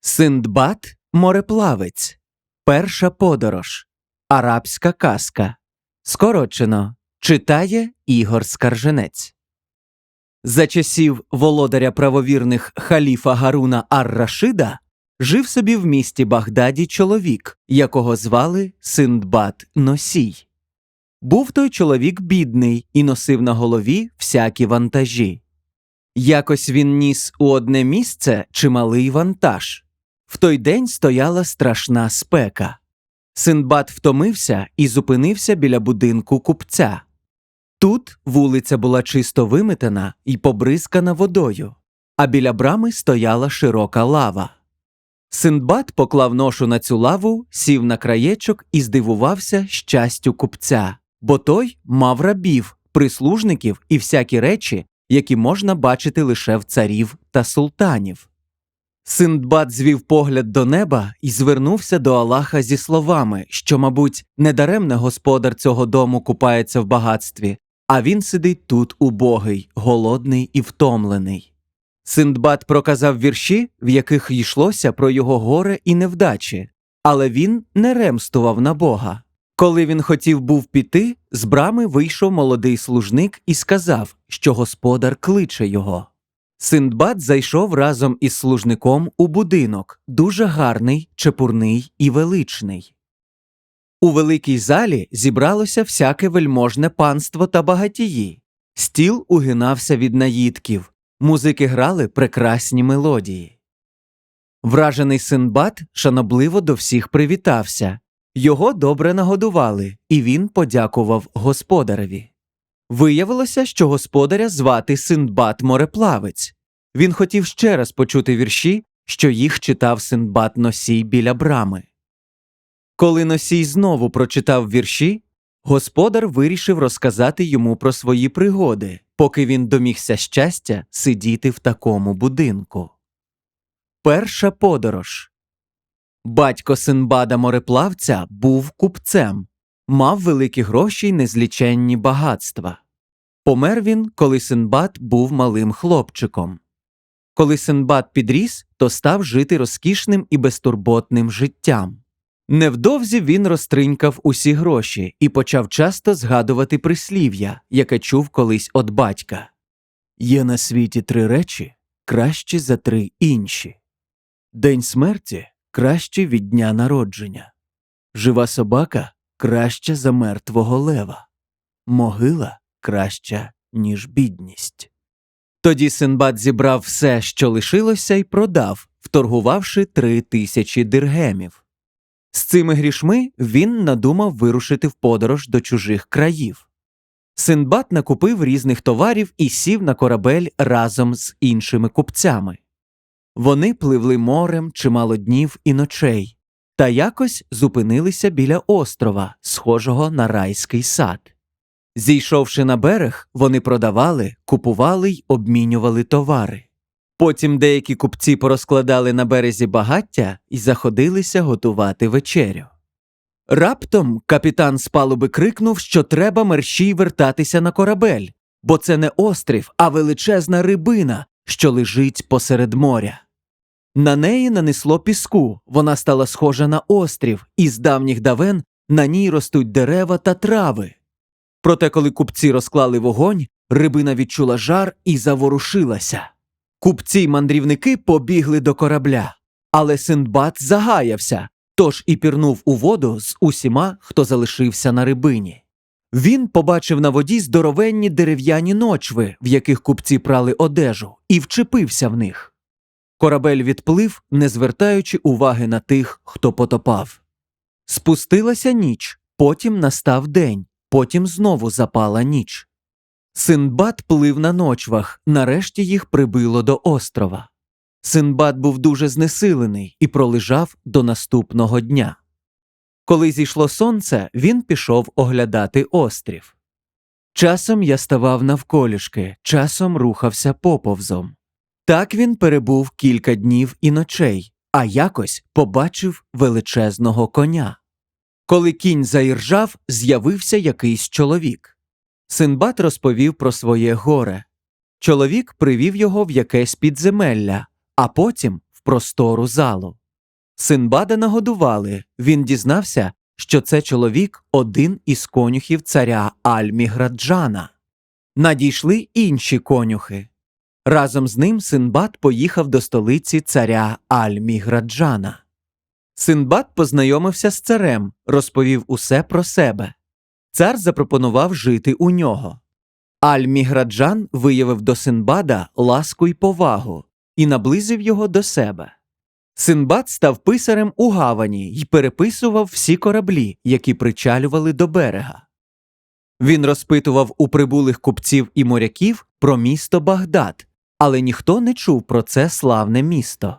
Синдбад мореплавець. Перша подорож. Арабська казка. Скорочено. Читає Ігор Скарженець. За часів володаря правовірних халіфа Гаруна Ар-Рашида жив собі в місті Багдаді чоловік, якого звали Синдбад Носій. Був той чоловік бідний і носив на голові всякі вантажі. Якось він ніс у одне місце чималий вантаж. В той день стояла страшна спека. Синдбад втомився і зупинився біля будинку купця. Тут вулиця була чисто виметена і побризкана водою, а біля брами стояла широка лава. Синдбад поклав ношу на цю лаву, сів на краєчок і здивувався щастю купця, бо той мав рабів, прислужників і всякі речі, які можна бачити лише в царів та султанів. Синдбад звів погляд до неба і звернувся до Аллаха зі словами, що, мабуть, недаремне господар цього дому купається в багатстві, а він сидить тут убогий, голодний і втомлений. Синдбад проказав вірші, в яких йшлося про його горе і невдачі, але він не ремствував на Бога. Коли він хотів був піти, з брами вийшов молодий служник і сказав, що господар кличе його. Синдбад зайшов разом із служником у будинок, дуже гарний, чепурний і величний. У великій залі зібралося всяке вельможне панство та багатії. Стіл угинався від наїдків, музики грали прекрасні мелодії. Вражений Синдбад шанобливо до всіх привітався. Його добре нагодували, і він подякував господареві. Виявилося, що господаря звати Синдбад мореплавець. Він хотів ще раз почути вірші, що їх читав Синдбад носій біля брами. Коли носій знову прочитав вірші, господар вирішив розказати йому про свої пригоди, поки він домігся щастя сидіти в такому будинку. Перша подорож Батько Синбада мореплавця був купцем, мав великі гроші й незліченні багатства. Помер він, коли Синбад був малим хлопчиком. Коли Синбад підріс, то став жити розкішним і безтурботним життям. Невдовзі він розтринькав усі гроші і почав часто згадувати прислів'я, яке чув колись від батька. Є на світі три речі кращі за три інші. День смерті краще від дня народження. Жива собака краща за мертвого лева. Могила краща, ніж бідність. Тоді Синбад зібрав все, що лишилося, і продав, вторгувавши три тисячі диргемів. З цими грішми він надумав вирушити в подорож до чужих країв. Синдбад накупив різних товарів і сів на корабель разом з іншими купцями. Вони пливли морем чимало днів і ночей, та якось зупинилися біля острова, схожого на райський сад. Зійшовши на берег, вони продавали, купували й обмінювали товари. Потім деякі купці порозкладали на березі багаття і заходилися готувати вечерю. Раптом капітан з палуби крикнув, що треба мерщій вертатися на корабель, бо це не острів, а величезна рибина, що лежить посеред моря. На неї нанесло піску, вона стала схожа на острів, і з давніх давен на ній ростуть дерева та трави. Проте, коли купці розклали вогонь, рибина відчула жар і заворушилася. Купці й мандрівники побігли до корабля, але Синдбад загаявся, тож і пірнув у воду з усіма, хто залишився на рибині. Він побачив на воді здоровенні дерев'яні ночви, в яких купці прали одежу, і вчепився в них. Корабель відплив, не звертаючи уваги на тих, хто потопав. Спустилася ніч, потім настав день, потім знову запала ніч. Синбад плив на ночвах, нарешті їх прибило до острова. Синбад був дуже знесилений і пролежав до наступного дня. Коли зійшло сонце, він пішов оглядати острів. Часом я ставав навколішки, часом рухався поповзом. Так він перебув кілька днів і ночей, а якось побачив величезного коня. Коли кінь заіржав, з'явився якийсь чоловік. Синбад розповів про своє горе. Чоловік привів його в якесь підземелля, а потім в простору залу. Синбада нагодували. Він дізнався, що це чоловік один із конюхів царя Альміграджана. Надійшли інші конюхи. Разом з ним Синбад поїхав до столиці царя Альміграджана. Синбад познайомився з царем, розповів усе про себе. Цар запропонував жити у нього. Аль-Міграджан виявив до Синбада ласку й повагу і наблизив його до себе. Синбад став писарем у гавані й переписував всі кораблі, які причалювали до берега. Він розпитував у прибулих купців і моряків про місто Багдад, але ніхто не чув про це славне місто.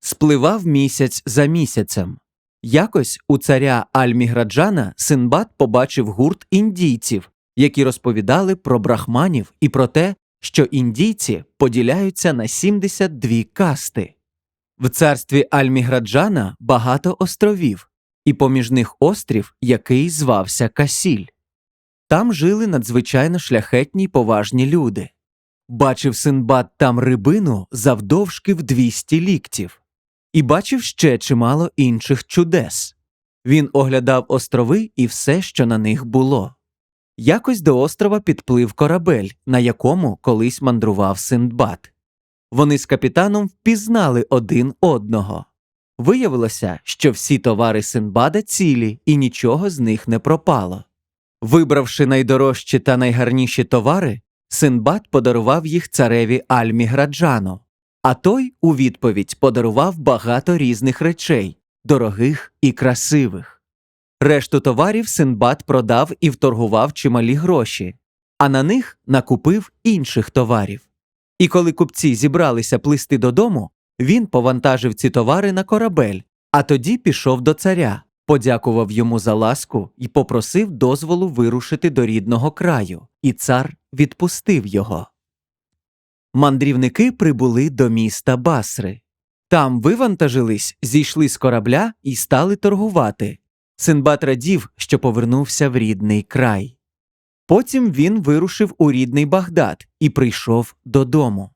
Спливав місяць за місяцем. Якось у царя Аль-Міграджана Синбад побачив гурт індійців, які розповідали про брахманів і про те, що індійці поділяються на 72 касти. В царстві Аль-Міграджана багато островів, і поміж них острів, який звався Касіль. Там жили надзвичайно шляхетні й поважні люди. Бачив Синбад там рибину завдовжки в 200 ліктів і бачив ще чимало інших чудес. Він оглядав острови і все, що на них було. Якось до острова підплив корабель, на якому колись мандрував Синдбад. Вони з капітаном впізнали один одного. Виявилося, що всі товари Синбада цілі і нічого з них не пропало. Вибравши найдорожчі та найгарніші товари, Синбад подарував їх цареві Альміграджану, а той у відповідь подарував багато різних речей, дорогих і красивих. Решту товарів Синбад продав і вторгував чималі гроші, а на них накупив інших товарів. І коли купці зібралися плисти додому, він повантажив ці товари на корабель, а тоді пішов до царя, подякував йому за ласку і попросив дозволу вирушити до рідного краю, і цар відпустив його. Мандрівники прибули до міста Басри. Там вивантажились, зійшли з корабля і стали торгувати. Синбад радів, що повернувся в рідний край. Потім він вирушив у рідний Багдад і прийшов додому.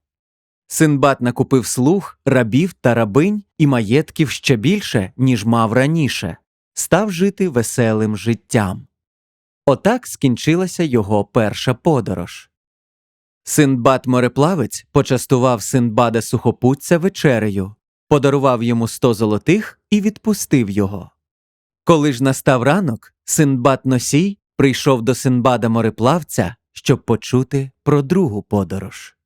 Синбад накупив слуг, рабів та рабинь і маєтків ще більше, ніж мав раніше, став жити веселим життям. Отак скінчилася його перша подорож. Синдбад мореплавець почастував Синдбада сухопутця вечерею, подарував йому сто золотих і відпустив його. Коли ж настав ранок, Синдбад носій прийшов до Синдбада мореплавця, щоб почути про другу подорож.